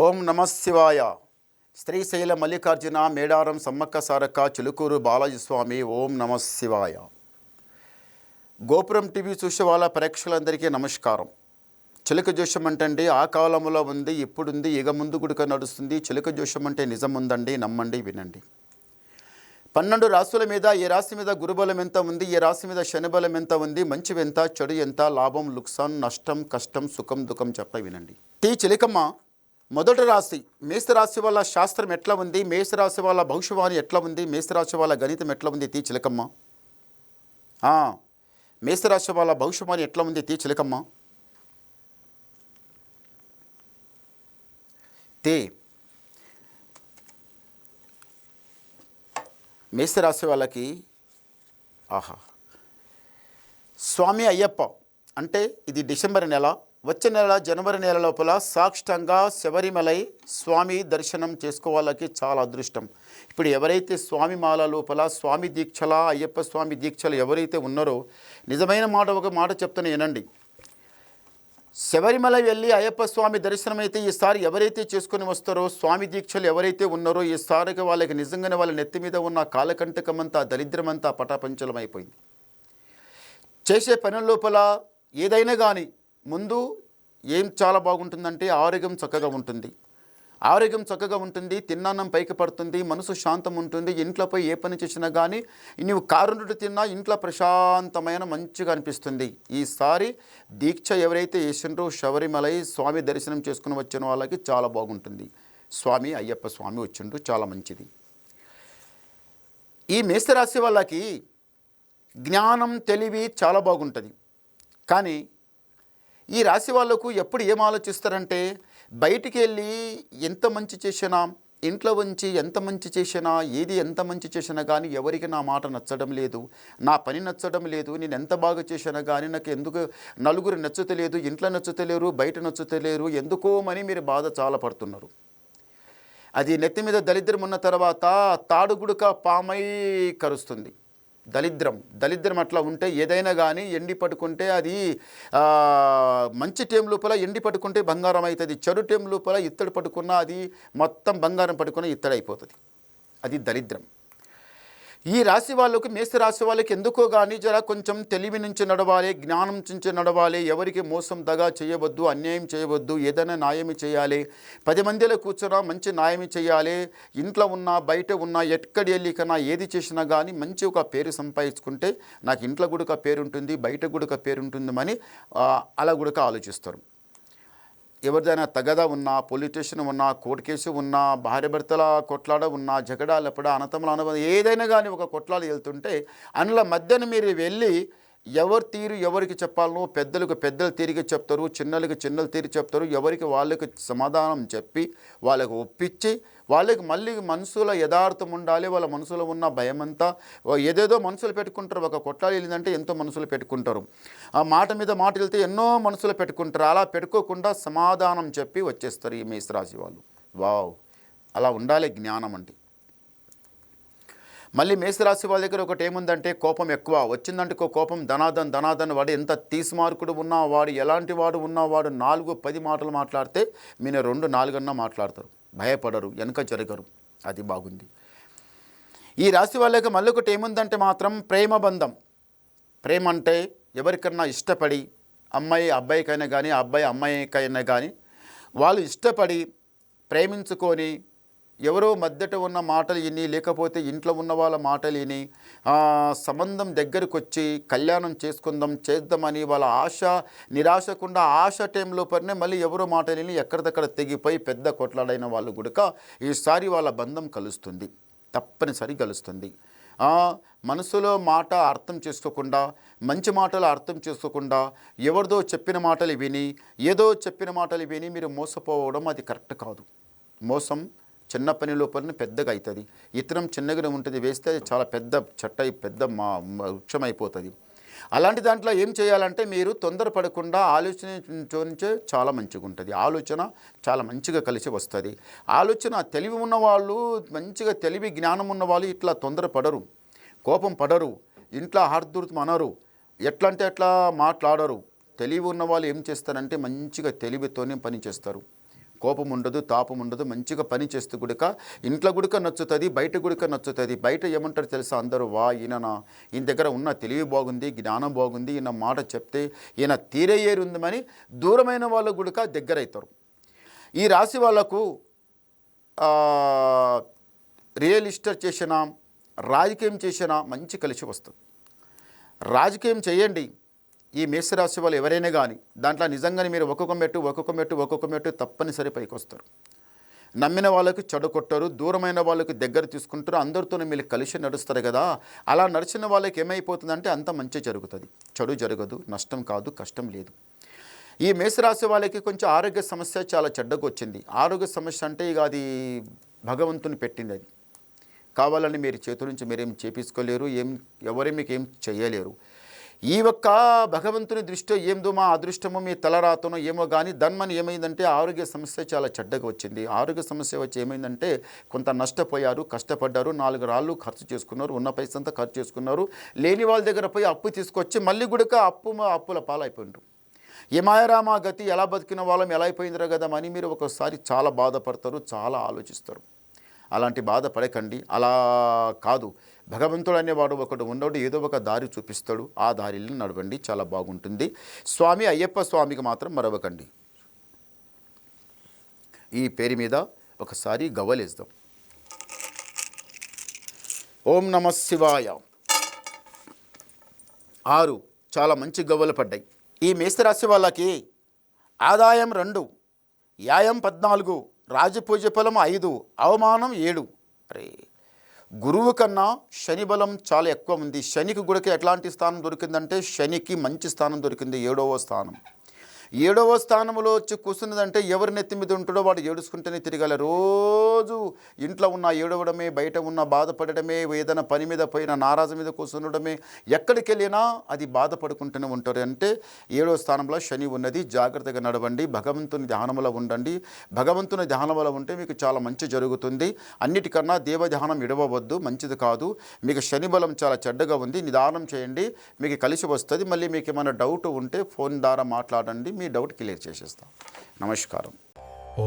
ఓం నమశివాయ శ్రీశైల మల్లికార్జున మేడారం సమ్మక్క సారక్క చిలుకూరు బాలాజీ స్వామి ఓం నమశివాయ గోపురం టీవీ చూసే వాళ్ళ ప్రేక్షకులందరికీ నమస్కారం. చిలుక జోషం అంటే ఆ కాలంలో ఉంది ఇప్పుడుంది ఇక ముందు గుడిక నడుస్తుంది చిలుక జోషం అంటే నిజం ఉందండి నమ్మండి వినండి. పన్నెండు రాశుల మీద ఏ రాశి మీద గురుబలం ఎంత ఉంది ఏ రాశి మీద శనిబలం ఎంత ఉంది మంచి ఎంత చెడు ఎంత లాభం లుక్సాన్ నష్టం కష్టం సుఖం దుఃఖం చెప్ప వినండి. టీ చిలికమ్మ మొదటి రాశి మేషరాశి వాళ్ళ శాస్త్రం ఎట్లా ఉంది? మేషరాశి వాళ్ళ భవిష్యవాణి ఎట్లా ఉంది? మేషరాశి వాళ్ళ గణితం ఎట్లా ఉంది? తీ చిలకమ్మ. మేషరాశి వాళ్ళ భవిష్యవాణి ఎట్లా ఉంది? తీ చిలకమ్మ. తే మేషరాశి వాళ్ళకి ఆహా స్వామి అయ్యప్ప అంటే ఇది డిసెంబర్ నెల వచ్చే నెల జనవరి నెల లోపల సాక్షితంగా శబరిమలై స్వామి దర్శనం చేసుకోవాలకి చాలా అదృష్టం. ఇప్పుడు ఎవరైతే స్వామి మాల లోపల స్వామి దీక్షల అయ్యప్ప స్వామి దీక్షలు ఎవరైతే ఉన్నారో నిజమైన మాట ఒక మాట చెప్తాను వినండి. శబరిమల వెళ్ళి అయ్యప్ప స్వామి దర్శనం అయితే ఈసారి ఎవరైతే చేసుకొని వస్తారో స్వామి దీక్షలు ఎవరైతే ఉన్నారో ఈసారికి వాళ్ళకి నిజంగానే వాళ్ళ నెత్తి మీద ఉన్న కాలకంటకమంతా దరిద్రమంతా పటాపంచలమైపోయింది. చేసే పనుల లోపల ఏదైనా కానీ ముందు ఏం చాలా బాగుంటుందంటే ఆరోగ్యం చక్కగా ఉంటుంది. ఆరోగ్యం చక్కగా ఉంటుంది తిన్నాన్నం పైకి పడుతుంది మనసు శాంతం ఉంటుంది ఇంట్లోపై ఏ పని చేసినా కానీ నీవు కారుండు తిన్నా ఇంట్లో ప్రశాంతమైన మంచిగా అనిపిస్తుంది. ఈసారి దీక్ష ఎవరైతే వేసిండ్రో శబరిమలై స్వామి దర్శనం చేసుకుని వచ్చిన వాళ్ళకి చాలా బాగుంటుంది. స్వామి అయ్యప్ప స్వామి వచ్చిండ్రు చాలా మంచిది. ఈ మేషరాశి వాళ్ళకి జ్ఞానం తెలివి చాలా బాగుంటుంది. కానీ ఈ రాశి వాళ్ళకు ఎప్పుడు ఏం ఆలోచిస్తారంటే బయటికి వెళ్ళి ఎంత మంచి చేసినా ఇంట్లో ఉంచి ఎంత మంచి చేసినా ఏది ఎంత మంచి చేసినా కానీ ఎవరికి నా మాట నచ్చడం లేదు. నా పని నచ్చడం లేదు నేను ఎంత బాగా చేసినా కానీ నాకు ఎందుకు నలుగురు నచ్చుతలేదు ఇంట్లో నచ్చుతలేరు బయట నచ్చుతలేరు ఎందుకోమని మీరు బాధ చాలా పడుతున్నారు. అది నెత్తి మీద దరిద్రం ఉన్న తర్వాత తాడుగుడుక పామై కరుస్తుంది. దరిద్రం దరిద్రం అట్లా ఉంటే ఏదైనా కానీ ఎండి పట్టుకుంటే అది మంచి టైం లోపల ఎండి పట్టుకుంటే బంగారం అవుతుంది చెడు టైం లోపల ఇత్తడి పట్టుకున్నా అది మొత్తం బంగారం పట్టుకున్న ఇత్తడి అయిపోతుంది. అది దరిద్రం ఈ రాశి వాళ్ళకు మేష రాశి వాళ్ళకి ఎందుకో కానీ జర కొంచెం తెలివి నుంచి నడవాలి జ్ఞానం నుంచి నడవాలి ఎవరికి మోసం దగా చేయవద్దు అన్యాయం చేయవద్దు ఏదైనా న్యాయం చేయాలి. పది మందిలో కూర్చున్నా మంచి న్యాయం చేయాలి. ఇంట్లో ఉన్నా బయట ఉన్నా ఎక్కడి వెళ్ళి కన్నా ఏది చేసినా కానీ మంచి ఒక పేరు సంపాదించుకుంటే నాకు ఇంట్లో కూడా ఒక పేరు ఉంటుంది బయట కూడా ఒక పేరు ఉంటుందని అలా కూడా ఆలోచిస్తారు. ఎవరిదైనా తగద ఉన్నా పోలీస్ స్టేషన్ ఉన్నా కోర్టు కేసు ఉన్నా భార్య భర్తల కొట్లాడ ఉన్నా జగడాలపడ అనతముల అనుభవం ఏదైనా కానీ ఒక కొట్లాడ వెళ్తుంటే అందులో మధ్యన మీరు వెళ్ళి ఎవరి తీరు ఎవరికి చెప్పాలనో పెద్దలకు పెద్దలు తీరిగి చెప్తారు చిన్నలకు చిన్నలు తీరి చెప్తారు ఎవరికి వాళ్ళకి సమాధానం చెప్పి వాళ్ళకు ఒప్పించి వాళ్ళకి మళ్ళీ మనసులో యథార్థం ఉండాలి వాళ్ళ మనసులో ఉన్న భయం అంతా ఏదేదో మనసులు పెట్టుకుంటారు ఒక కొట్టాలి వెళ్ళిందంటే ఎంతో మనసులు పెట్టుకుంటారు. ఆ మాట మీద మాట వెళ్తే ఎన్నో మనసులు పెట్టుకుంటారు అలా పెట్టుకోకుండా సమాధానం చెప్పి వచ్చేస్తారు ఈ మేషరాశి వాళ్ళు. వావ్! అలా ఉండాలి జ్ఞానం అంటే. మళ్ళీ మేషరాశి వాళ్ళ దగ్గర ఒకటి ఏముందంటే కోపం ఎక్కువ. వచ్చిందంటే ఒక కోపం ధనాదన్ ధనాదన్ వాడు ఎంత తీసిమార్కుడు ఉన్నా వాడు ఎలాంటి వాడు ఉన్నా వాడు నాలుగు పది మాటలు మాట్లాడితే మీరు రెండు నాలుగన్నా మాట్లాడతారు. భయపడరు వెనక జరగరు. అది బాగుంది. ఈ రాశి వాళ్ళకి మళ్ళీ ఒకటి ఏముందంటే మాత్రం ప్రేమ బంధం. ప్రేమ అంటే ఎవరికన్నా ఇష్టపడి అమ్మాయి అబ్బాయికైనా కానీ అబ్బాయి అమ్మాయికైనా కానీ వాళ్ళు ఇష్టపడి ప్రేమించుకొని ఎవరో మధ్యట ఉన్న మాటలు విని లేకపోతే ఇంట్లో ఉన్న వాళ్ళ మాటలు విని సంబంధం దగ్గరకు వచ్చి కళ్యాణం చేసుకుందాం చేద్దామని వాళ్ళ ఆశ నిరాశకుండా ఆశ టైంలో పడినే మళ్ళీ ఎవరో మాటలు విని ఎక్కడిదక్కడ తెగిపోయి పెద్ద కొట్లాడైన వాళ్ళు గుడక ఈసారి వాళ్ళ బంధం కలుస్తుంది. తప్పనిసరి కలుస్తుంది. మనసులో మాట అర్థం చేసుకోకుండా మంచి మాటలు అర్థం చేసుకోకుండా ఎవరిదో చెప్పిన మాటలు విని ఏదో చెప్పిన మాటలు విని మీరు మోసపోవడం అది కరెక్ట్ కాదు. మోసం చిన్న పని లోపలనే పెద్దగా అవుతుంది ఇతరం చిన్నగానే ఉంటుంది వేస్తే అది చాలా పెద్ద చెట్ట పెద్ద మా వృక్షం అయిపోతుంది. అలాంటి దాంట్లో ఏం చేయాలంటే మీరు తొందరపడకుండా ఆలోచించే చాలా మంచిగా ఉంటుంది ఆలోచన చాలా మంచిగా కలిసి వస్తుంది. ఆలోచన తెలివి ఉన్నవాళ్ళు మంచిగా తెలివి జ్ఞానం ఉన్న వాళ్ళు ఇట్లా తొందరపడరు. కోపం పడరు. ఇంట్లో హార్దృతం అనరు. ఎట్లా అంటే అట్లా మాట్లాడరు. తెలివి ఉన్న వాళ్ళు ఏం చేస్తారంటే మంచిగా తెలివితోనే పని చేస్తారు. కోపం ఉండదు తాపం ఉండదు మంచిగా పని చేస్తూ గుడిక ఇంట్లో గుడిక నచ్చుతుంది బయట గుడిక నచ్చుతుంది. బయట ఏమంటారు తెలుసా? అందరూ వా ఈయన నా- ఈయన దగ్గర ఉన్న తెలివి బాగుంది జ్ఞానం బాగుంది ఈయన మాట చెప్తే ఈయన తీరే ఏరు ఉందని దూరమైన వాళ్ళ గుడిక దగ్గర అవుతారు ఈ రాశి వాళ్ళకు రియల్ ఎస్టేట్ చేసినా రాజకీయం చేసినా మంచి కలిసి వస్తుంది. రాజకీయం చేయండి. ఈ మేషరాశి వాళ్ళు ఎవరైనా కానీ దాంట్లో నిజంగానే మీరు ఒక్కొక్క మెట్టు ఒక్కొక్క మెట్టు ఒక్కొక్క మెట్టు తప్పనిసరి పైకి వస్తారు. నమ్మిన వాళ్ళకి చెడు దూరమైన వాళ్ళకి దగ్గర తీసుకుంటారు అందరితోనే మీరు కలిసి నడుస్తారు కదా. అలా నడిచిన వాళ్ళకి ఏమైపోతుందంటే అంత మంచి జరుగుతుంది. చెడు జరగదు నష్టం కాదు కష్టం లేదు. ఈ మేషరాశి వాళ్ళకి కొంచెం ఆరోగ్య సమస్య చాలా చెడ్డకు వచ్చింది. ఆరోగ్య సమస్య అంటే ఇక అది భగవంతుని పెట్టింది అది. కావాలని మీరు చేతుల నుంచి మీరేం చేపించుకోలేరు ఏం ఎవరే మీకు ఏం చేయలేరు. ఈ ఒక్క భగవంతుని దృష్టిలో ఏందో మా అదృష్టమో మీ తలరాతనో ఏమో కానీ ధన్మని ఏమైందంటే ఆరోగ్య సమస్య చాలా చెడ్డగా వచ్చింది. ఆరోగ్య సమస్య వచ్చి ఏమైందంటే కొంత నష్టపోయారు కష్టపడ్డారు నాలుగు రాళ్ళు ఖర్చు చేసుకున్నారు ఉన్న పైసంతా ఖర్చు చేసుకున్నారు. లేని వాళ్ళ దగ్గర పోయి అప్పు తీసుకొచ్చి మళ్ళీ గుడక అప్పు అప్పుల పాలైపోయినారు. ఏమాయరామా గతి ఎలా బతికిన వాళ్ళం ఎలా అయిపోయిందిరా కదా అని మీరు ఒకసారి చాలా బాధపడతారు చాలా ఆలోచిస్తారు. అలాంటి బాధ పడకండి. అలా కాదు. భగవంతుడు అనేవాడు ఒకడు ఉన్నాడు ఏదో ఒక దారి చూపిస్తాడు. ఆ దారిని నడవండి. చాలా బాగుంటుంది. స్వామి అయ్యప్ప స్వామికి మాత్రం మరవకండి. ఈ పేరు మీద ఒకసారి గవ్వలేద్దాం. ఓం నమ శివాయ. ఆరు. చాలా మంచి గవ్వలు పడ్డాయి. ఈ మేషరాశి వాళ్ళకి ఆదాయం రెండు. యాయం పద్నాలుగు. రాజపూజ ఫలం ఐదు అవమానం ఏడు. అరే గురువు కన్నా శని బలం చాలా ఎక్కువ ఉంది. శనికి గుడికి ఎట్లాంటి స్థానం దొరికిందంటే శనికి మంచి స్థానం దొరికింది ఏడవ స్థానం. ఏడవ స్థానంలో వచ్చి కూర్చున్నదంటే ఎవరి నెత్తి మీద ఉంటాడో వాడు ఏడుచుకుంటేనే తిరగాలి. రోజు ఇంట్లో ఉన్న ఏడవడమే బయట ఉన్న బాధపడడమే ఏదైనా పని మీద పోయిన నారాజు మీద కూర్చుండడమే ఎక్కడికి వెళ్ళినా అది బాధపడుకుంటూనే ఉంటారు. అంటే ఏడవ స్థానంలో శని ఉన్నది జాగ్రత్తగా నడవండి భగవంతుని ధ్యానంలో ఉండండి. భగవంతుని ధ్యానంలో ఉంటే మీకు చాలా మంచి జరుగుతుంది. అన్నిటికన్నా దేవ ధ్యానం ఇడవవద్దు మంచిది కాదు. మీకు శని బలం చాలా చెడ్డగా ఉంది నిదానం చేయండి. మీకు కలిసి వస్తుంది. మళ్ళీ మీకు ఏమైనా డౌట్ ఉంటే ఫోన్ ద్వారా మాట్లాడండి. మీ డౌట్ క్లియర్ చేసేస్తాం. నమస్కారం. ఓ